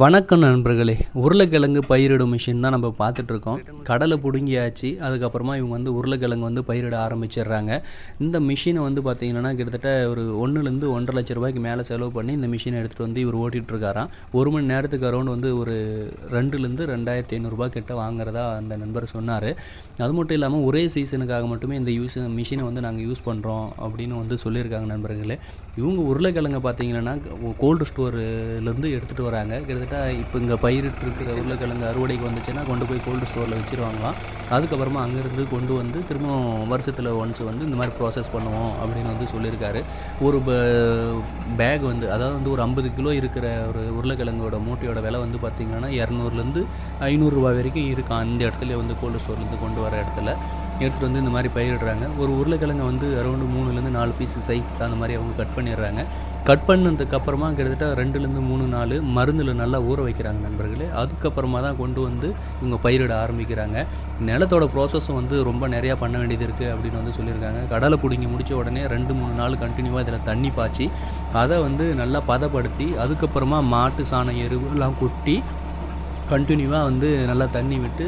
வணக்கம் நண்பர்களே. உருளைக்கிழங்கு பயிரிடும் மிஷின் தான் நம்ம பார்த்துட்ருக்கோம். கடலை பிடுங்கியாச்சு அதுக்கப்புறமா இவங்க வந்து உருளைக்கிழங்கு வந்து பயிரிட ஆரம்பிச்சிடுறாங்க. இந்த மிஷினை வந்து பார்த்திங்கன்னா கிட்டத்தட்ட ஒரு ஒன்றுலேருந்து ஒன்றரை லட்ச ரூபாய்க்கு மேலே செலவு பண்ணி இந்த மிஷினை எடுத்துகிட்டு வந்து இவர் ஓட்டிகிட்டு இருக்காராம் ஒரு மணி நேரத்துக்கு அரௌண்ட் வந்து ஒரு ரெண்டுலேருந்து ரெண்டாயிரத்தி ஐநூறுரூபா கிட்ட வாங்குறதா அந்த நண்பர் சொன்னார். அது மட்டும் இல்லாமல் ஒரே சீசனுக்காக மட்டுமே இந்த யூஸ் மிஷினை வந்து நாங்கள் யூஸ் பண்ணுறோம் அப்படின்னு வந்து சொல்லியிருக்காங்க நண்பர்களே. இவங்க உருளைக்கிழங்கை பார்த்தீங்கன்னா கோல்டு ஸ்டோர்லேருந்து எடுத்துகிட்டு வராங்க. கிட்டத்தட்ட இப்போ இங்கே பயிரிட்டு இருக்கிற உருளைக்கிழங்கு அறுவடைக்கு வந்துச்சுன்னா கொண்டு போய் கோல்டு ஸ்டோரில் வச்சிருவாங்களாம். அதுக்கப்புறமா அங்கேருந்து கொண்டு வந்து திரும்பவும் வருஷத்தில் ஒன்ஸ் வந்து இந்த மாதிரி ப்ராசஸ் பண்ணுவோம் அப்படின்னு வந்து சொல்லியிருக்காரு. ஒரு பேக் வந்து அதாவது வந்து ஒரு ஐம்பது கிலோ இருக்கிற ஒரு உருளைக்கிழங்கோட மூட்டையோட விலை வந்து பார்த்திங்கன்னா இரநூறுலேருந்து ஐநூறுரூவா வரைக்கும் இருக்கும் அந்த இடத்துல வந்து கோல்டு ஸ்டோர்லேருந்து கொண்டு வர இடத்துல. எடுத்துகிட்டு வந்து இந்த மாதிரி பயிரிடுறாங்க ஒரு உருளைக்கிழங்கை வந்து அரௌண்டு மூணுலேருந்து நாலு பீஸு சைஸ் அந்த மாதிரி அவங்க கட் பண்ணிடுறாங்க. கட் பண்ணதுக்கப்புறமா கிட்டத்தட்ட ரெண்டுலேருந்து மூணு நாள் மருந்தில் நல்லா ஊற வைக்கிறாங்க நண்பர்களே. அதுக்கப்புறமா தான் கொண்டு வந்து இவங்க பயிரிட ஆரம்பிக்கிறாங்க. நிலத்தோட ப்ராசஸும் வந்து ரொம்ப நிறையா பண்ண வேண்டியது இருக்குது அப்படின்னு வந்து சொல்லியிருக்காங்க. கடலை பிடிங்கி முடித்த உடனே ரெண்டு மூணு நாள் கண்டினியூவாக இதில் தண்ணி பாய்ச்சி அதை வந்து நல்லா பதப்படுத்தி அதுக்கப்புறமா மாட்டு சாண எருவெல்லாம் கொட்டி கண்டினியூவாக வந்து நல்லா தண்ணி விட்டு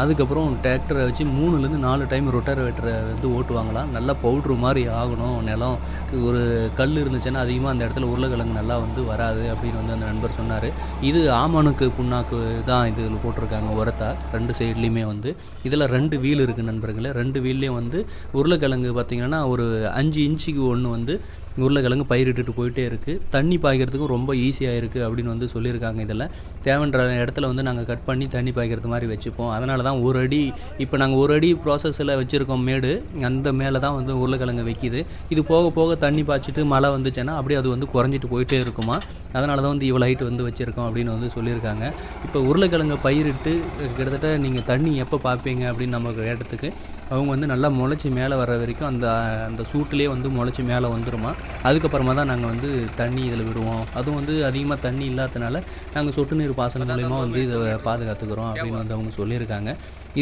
அதுக்கப்புறம் டிராக்டரை வச்சு மூணுலேருந்து நாலு டைம் ரொட்டர்வேட்டரை வந்து ஓட்டுவாங்களாம். நல்லா பவுட்ரு மாதிரி ஆகணும் நிலம். ஒரு கல் இருந்துச்சுன்னா அதிகமாக அந்த இடத்துல உருளைக்கிழங்கு நல்லா வந்து வராது அப்படின்னு வந்து அந்த நண்பர் சொன்னார். இது ஆமணுக்கு புண்ணாக்கு தான் இதில் போட்டிருக்காங்க உரத்தா ரெண்டு சைட்லேயுமே வந்து. இதில் ரெண்டு வீல் இருக்குது நண்பர்களே. ரெண்டு வீல்லையும் வந்து உருளைக்கிழங்கு பார்த்திங்கன்னா ஒரு அஞ்சு இன்ச்சுக்கு ஒன்று வந்து உருளைக்கிழங்கு பயிரிட்டுட்டு போயிட்டே இருக்குது தண்ணி பாய்க்கிறதுக்கும் ரொம்ப ஈஸியாக இருக்குது அப்படின்னு வந்து சொல்லியிருக்காங்க இதில். தேவைன்ற இடத்துல வந்து நாங்கள் கட் பண்ணி தண்ணி பாய்க்கிறது மாதிரி வச்சுப்போம். அதனால தான் ஒரு அடி இப்போ நாங்கள் ஒரு அடி ப்ராசஸில் வச்சுருக்கோம் மேடு. அந்த மேலே தான் வந்து உருளைக்கிழங்கு வைக்கிது. இது போக போக தண்ணி பாய்ச்சிட்டு மழை வந்துச்சுன்னா அப்படியே அது வந்து குறைஞ்சிட்டு போயிட்டே இருக்குமா? அதனால தான் வந்து இவ்வளோ ஹைட் வந்து வச்சுருக்கோம் அப்படின்னு வந்து சொல்லியிருக்காங்க. இப்போ உருளைக்கிழங்கு பயிரிட்டு கிட்டத்தட்ட நீங்கள் தண்ணி எப்போ பார்ப்பீங்க அப்படின்னு நமக்கு இடத்துக்கு அவங்க வந்து நல்லா முளைச்சி மேலே வர்ற வரைக்கும் அந்த அந்த சூட்டிலே வந்து முளைச்சி மேலே வந்துருமா. அதுக்கப்புறமா தான் நாங்கள் வந்து தண்ணி இதில் விடுவோம். அதுவும் வந்து அதிகமாக தண்ணி இல்லாதனால நாங்கள் சொட்டு நீர் பாசனம் மூலிமா வந்து இதை பாதுகாத்துக்கிறோம் அப்படின்னு வந்து அவங்க சொல்லியிருக்காங்க.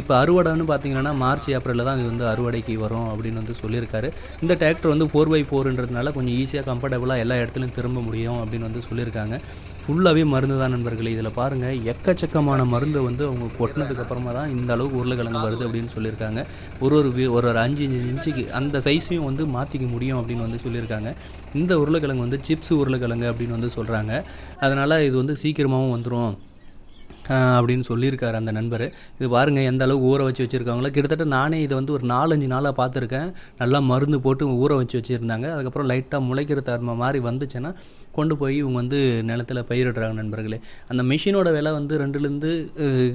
இப்போ அறுவடைன்னு பார்த்தீங்கன்னா மார்ச் ஏப்ரலில் தான் இது வந்து அறுவடைக்கு வரும் அப்படின்னு வந்து சொல்லியிருக்காரு. இந்த டிராக்டர் வந்து ஃபோர் பை ஃபோர்ன்றதுனால கொஞ்சம் ஈஸியாக கம்ஃபர்டபுளாக எல்லா இடத்துலையும் திரும்ப முடியும் அப்படின்னு வந்து சொல்லியிருக்காங்க. ஃபுல்லாகவே மருந்து தான் நண்பர்களே. இதில் பாருங்கள் எக்கச்சக்கமான மருந்து வந்து அவங்க கொட்டினதுக்கப்புறமா தான் இந்த அளவுக்கு உருளைக்கிழங்கு வருது அப்படின்னு சொல்லியிருக்காங்க. ஒரு ஒரு ஒரு ஒரு அஞ்சு அஞ்சு இன்ச்சுக்கு அந்த சைஸையும் வந்து மாற்றிக்க முடியும் அப்படின்னு வந்து சொல்லியிருக்காங்க. இந்த உருளைக்கிழங்கு வந்து சிப்ஸ் உருளைக்கிழங்கு அப்படின்னு வந்து சொல்கிறாங்க அதனால் இது வந்து சீக்கிரமாகவும் வந்துடும் அப்படின்னு சொல்லியிருக்காரு அந்த நண்பர். இது பாருங்கள் எந்த அளவுக்கு ஊற வச்சு வச்சுருக்காங்களோ. கிட்டத்தட்ட நானே இதை வந்து ஒரு நாலஞ்சு நாளாக பார்த்துருக்கேன். நல்லா மருந்து போட்டு ஊற வச்சு வச்சுருந்தாங்க. அதுக்கப்புறம் லைட்டாக முளைக்கிற தன்மை மாதிரி வந்துச்சுன்னா கொண்டு போய் இவங்க வந்து நிலத்துல பயிரிடுறாங்க நண்பர்களே. அந்த மிஷினோட விலை வந்து ரெண்டுலேருந்து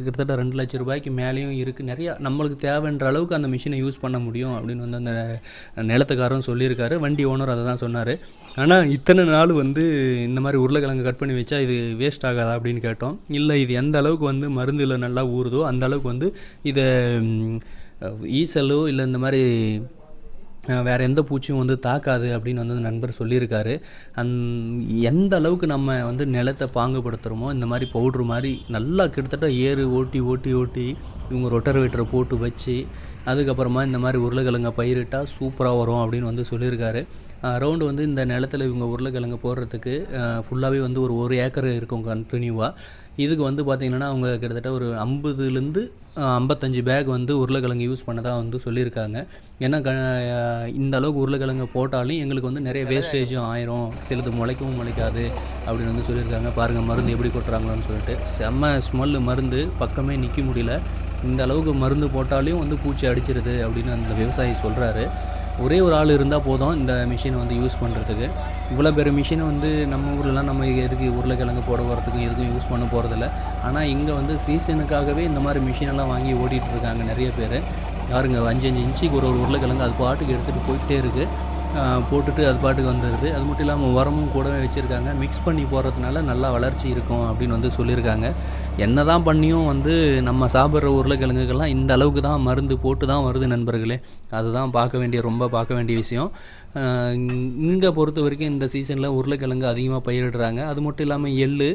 கிட்டத்தட்ட ரெண்டு லட்ச ரூபாய்க்கு மேலேயும் இருக்குது நிறையா நம்மளுக்கு தேவைன்ற அளவுக்கு அந்த மிஷினை யூஸ் பண்ண முடியும் அப்படின்னு வந்து அந்த நிலத்துக்காரரும் சொல்லியிருக்காரு. வண்டி ஓனர் அதை தான் சொன்னார். ஆனால் இத்தனை நாள் வந்து இந்த மாதிரி உருளைக்கிழங்கு கட் பண்ணி வச்சா இது வேஸ்ட் ஆகாதா அப்படின்னு கேட்டோம். இல்லை இது எந்த அளவுக்கு வந்து மருந்தில் நல்லா ஊறுதோ அந்த அளவுக்கு வந்து இதை ஈசலோ இல்லை இந்த மாதிரி வேறு எந்த பூச்சியும் வந்து தாக்காது அப்படின்னு வந்து அந்த நண்பர் சொல்லியிருக்காரு. அந் எந்த அளவுக்கு நம்ம வந்து நிலத்தை பாங்குபடுத்துகிறோமோ இந்த மாதிரி பவுட்ரு மாதிரி நல்லா கிட்டத்தட்ட ஏறு ஓட்டி ஓட்டி ஓட்டி இவங்க ரொட்டர்வேட்டரை போட்டு வச்சு அதுக்கப்புறமா இந்த மாதிரி உருளைக்கிழங்கை பயிரிட்டால் சூப்பராக வரும் அப்படின்னு வந்து சொல்லியிருக்காரு. அரௌண்டு வந்து இந்த நிலத்துல இவங்க உருளைக்கிழங்கு போடுறதுக்கு ஃபுல்லாகவே வந்து ஒரு ஒரு ஏக்கர் இருக்கும் கண்டினியூவாக இதுக்கு வந்து பார்த்திங்கன்னா அவங்க கிட்டத்தட்ட ஒரு ஐம்பதுலேருந்து ஐம்பத்தஞ்சு பேக் வந்து உருளைக்கிழங்கு யூஸ் பண்ணதாக வந்து சொல்லியிருக்காங்க. ஏன்னா க இந்த அளவுக்கு உருளைக்கிழங்கு போட்டாலும் எங்களுக்கு வந்து நிறைய வேஸ்டேஜும் ஆயிரும். சிலது முளைக்கவும் முளைக்காது அப்படின்னு வந்து சொல்லியிருக்காங்க. பாருங்கள் மருந்து எப்படி கொட்டுறாங்களோன்னு சொல்லிட்டு. செம்ம ஸ்மெல்லு மருந்து. பக்கமே நிற்க முடியல. இந்த அளவுக்கு மருந்து போட்டாலையும் வந்து பூச்சி அடிச்சிருது அப்படின்னு அந்த விவசாயி சொல்கிறாரு ஒரே ஒரு ஆள் இருந்தால் போதும் இந்த மிஷினை வந்து யூஸ் பண்ணுறதுக்கு இவ்வளோ பெரிய மிஷினை வந்து நம்ம ஊர்லலாம் நம்ம எதுக்கு உருளைக்கிழங்கு போட போகிறதுக்கும் எதுக்கும் யூஸ் பண்ண போகிறதில்ல ஆனால் இங்கே வந்து சீசனுக்காகவே இந்த மாதிரி மிஷினெல்லாம் வாங்கி ஓட்டிகிட்டு இருக்காங்க நிறைய பேர். யாருங்க அஞ்சு அஞ்சு இன்ச்சுக்கு ஒரு ஒரு உருளைக்கிழங்கு அது பாட்டுக்கு எடுத்துகிட்டு போயிட்டே இருக்குது போட்டுட்டு அது பாட்டுக்கு வந்துடுது அது மட்டும் இல்லாமல் உரமும் கூடவே வச்சுருக்காங்க. மிக்ஸ் பண்ணி போடுறதுனால நல்லா வளர்ச்சி இருக்கும் அப்படின்னு வந்து சொல்லியிருக்காங்க. என்ன தான் பண்ணியும் வந்து நம்ம சாப்பிட்ற உருளைக்கிழங்குகள்லாம் இந்த அளவுக்கு தான் மருந்து போட்டு தான் வருது நண்பர்களே. அதுதான் பார்க்க வேண்டிய ரொம்ப பார்க்க வேண்டிய விஷயம். இங்கே பொறுத்த வரைக்கும் இந்த சீசனில் உருளைக்கிழங்கு அதிகமாக பயிரிடுறாங்க. அது மட்டும் இல்லாமல் எள்ளு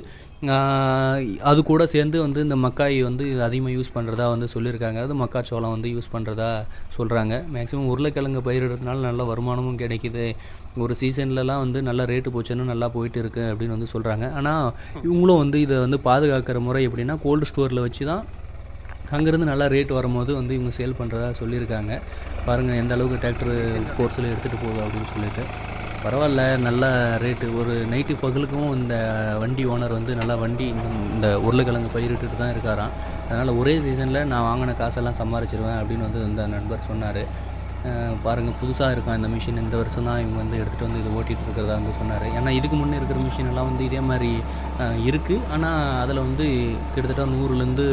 அது கூட சேர்ந்து வந்து இந்த மக்காய் வந்து அதிகமாக யூஸ் பண்ணுறதா வந்து சொல்லியிருக்காங்க. அது மக்காச்சோளம் வந்து யூஸ் பண்ணுறதா சொல்கிறாங்க மேக்ஸிமம் உருளைக்கிழங்கு பயிரிடுறதுனால நல்ல வருமானமும் கிடைக்குது. ஒரு சீசன்லலாம் வந்து நல்ல ரேட்டு போச்சுன்னு நல்லா போயிட்டு இருக்கு அப்படின்னு வந்து சொல்கிறாங்க ஆனால் இவங்களும் வந்து இதை வந்து பாதுகாக்கிற முறை எப்படின்னா கோல்டு ஸ்டோரில் வச்சு தான் அங்கேருந்து நல்லா ரேட் வரும்போது வந்து இவங்க சேல் பண்ணுறதா சொல்லியிருக்காங்க. பாருங்கள் எந்த அளவுக்கு டிராக்டர் கோர்ஸில் எடுத்துகிட்டு போகுது அப்படின்னு சொல்லிட்டு. பரவாயில்ல நல்ல ரேட்டு ஒரு நைட்டு பகலுக்கும் இந்த வண்டி ஓனர் வந்து நல்லா வண்டி இந்த இந்த உருளைக்கிழங்கு பயிரிட்டுட்டு தான் இருக்காராம். அதனால் ஒரே சீசனில் நான் வாங்கின காசெல்லாம் சம்பாரிச்சிருவேன் அப்படின்னு வந்து இந்த நண்பர் சொன்னார். பாருங்கள் புதுசாக இருக்கும் இந்த மிஷின் இந்த வருஷம் தான் இவங்க வந்து எடுத்துகிட்டு வந்து இது ஓட்டிகிட்டு இருக்கிறதா வந்து சொன்னார். ஏன்னா இதுக்கு முன்னே இருக்கிற மிஷின் எல்லாம் வந்து இதே மாதிரி இருக்குது ஆனால் அதில் வந்து கிட்டத்தட்ட நூறுலேருந்து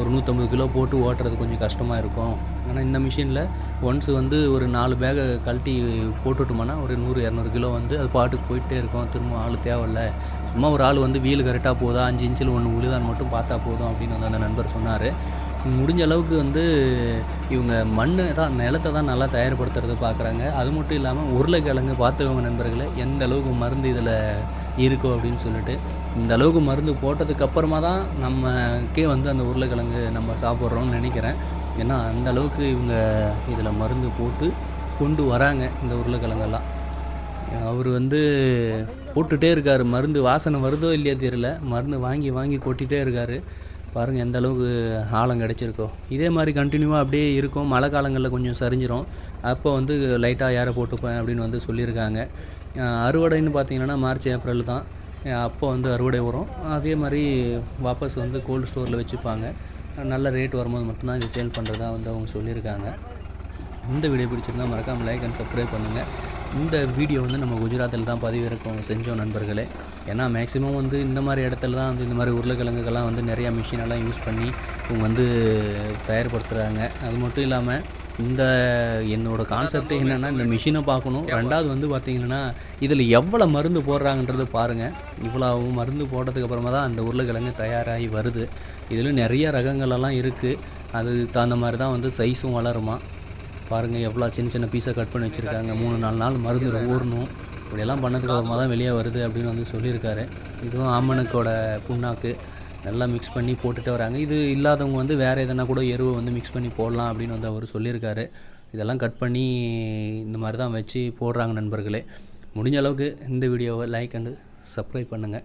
ஒரு நூற்றம்பது கிலோ போட்டு ஓட்டுறது கொஞ்சம் கஷ்டமாக இருக்கும். ஆனால் இந்த மிஷினில் ஒன்ஸ் வந்து ஒரு நாலு பேகை கழட்டி போட்டுட்டோம்னா ஒரு நூறு இரநூறு கிலோ வந்து அது பாட்டுக்கு போயிட்டே இருக்கும். திரும்ப ஆள் தேவையில்ல. சும்மா ஒரு ஆள் வந்து வீல் கரெக்டாக போதா அஞ்சு இன்ச்சில் ஒன்று உழுதான் மட்டும் பார்த்தா போதும் அப்படின்னு வந்து அந்த நண்பர் சொன்னார். முடிஞ்ச அளவுக்கு வந்து இவங்க மண் தான் நிலத்தை தான் நல்லா தயார்படுத்துறது பார்க்குறாங்க. அது மட்டும் இல்லாமல் உருளைக்கிழங்கு பார்த்தவங்க நண்பர்களே எந்த அளவுக்கு மருந்து இதில் இருக்கும் அப்படின்னு சொல்லிட்டு இந்த அளவுக்கு மருந்து போட்டதுக்கு அப்புறமா தான் நமக்கே வந்து அந்த உருளைக்கிழங்கு நம்ம சாப்பிட்றோம்னு நினைக்கிறேன். ஏன்னா அந்த அளவுக்கு இவங்க இதில் மருந்து போட்டு கொண்டு வராங்க இந்த உருளைக்கிழங்கெல்லாம். அவர் வந்து போட்டுட்டே இருக்கார். மருந்து வாசனை வருதோ இல்லையோ தெரியல. மருந்து வாங்கி வாங்கி கொட்டிகிட்டே இருக்கார். பாருங்கள் எந்த அளவுக்கு ஆழம் கிடச்சிருக்கோ. இதே மாதிரி கண்டினியூவாக அப்படியே இருக்கும். மழை காலங்களில் கொஞ்சம் சரிஞ்சிரும். அப்போ வந்து லைட்டாக ஏற போட்டுப்பேன் அப்படின்னு வந்து சொல்லியிருக்காங்க. அறுவடைன்னு பார்த்தீங்கன்னா மார்ச் ஏப்ரல் தான். அப்போ வந்து அறுவடை வரும். அதே மாதிரி வாபஸ் வந்து கோல்டு ஸ்டோரில் வச்சுப்பாங்க. நல்ல ரேட் வரும்போது மட்டும்தான் இது சேல் பண்ணுறதா வந்து அவங்க சொல்லியிருக்காங்க. இந்த வீடியோ பிடிச்சிருந்தா மறக்காமல் லைக் அண்ட் சப்ஸ்கிரைப் பண்ணுங்கள் இந்த வீடியோ வந்து நம்ம குஜராத்தில் தான் பதிவிறக்கம் செஞ்சோம் நண்பர்களே. ஏன்னா மேக்ஸிமம் வந்து இந்த மாதிரி இடத்துல தான் வந்து இந்த மாதிரி உருளைக்கிழங்குகள்லாம் வந்து நிறையா மிஷினெல்லாம் யூஸ் பண்ணி இவங்க வந்து தயார்படுத்துகிறாங்க அது மட்டும் இல்லாமல் இந்த என்னோட கான்செப்ட் என்னென்னா இந்த மிஷினை பார்க்கணும். ரெண்டாவது வந்து பார்த்தீங்கன்னா இதில் எவ்வளோ மருந்து போடுறாங்கன்றது பாருங்கள் இவ்வளோ மருந்து போட்டதுக்கு அப்புறமா தான் அந்த உருளைக்கிழங்கு தயாராகி வருது. இதில் நிறைய ரகங்களெல்லாம் இருக்குது அது தகுந்த மாதிரி தான் வந்து சைஸும் வளருமா? பாருங்கள் எவ்வளோ சின்ன சின்ன பீஸை கட் பண்ணி வச்சுருக்காங்க. மூணு நாலு நாள் மருந்து ஊறணும். இப்படியெல்லாம் பண்ணதுக்கு அப்புறமா தான் வெளியே வருது அப்படின்னு வந்து சொல்லியிருக்காரு. இதுவும் ஆமணக்கோட புண்ணாக்கு. நல்லா மிக்ஸ் பண்ணி போட்டுட்டு வராங்க. இது இல்லாதவங்க வந்து வேறு எதனா கூட எருவை வந்து மிக்ஸ் பண்ணி போடலாம் அப்படின்னு வந்து அவர் சொல்லியிருக்காரு. இதெல்லாம் கட் பண்ணி இந்த மாதிரி தான் வச்சு போடுறாங்க நண்பர்களே. முடிஞ்ச அளவுக்கு இந்த வீடியோவை லைக் அண்டு சப்ஸ்கிரைப் பண்ணுங்கள்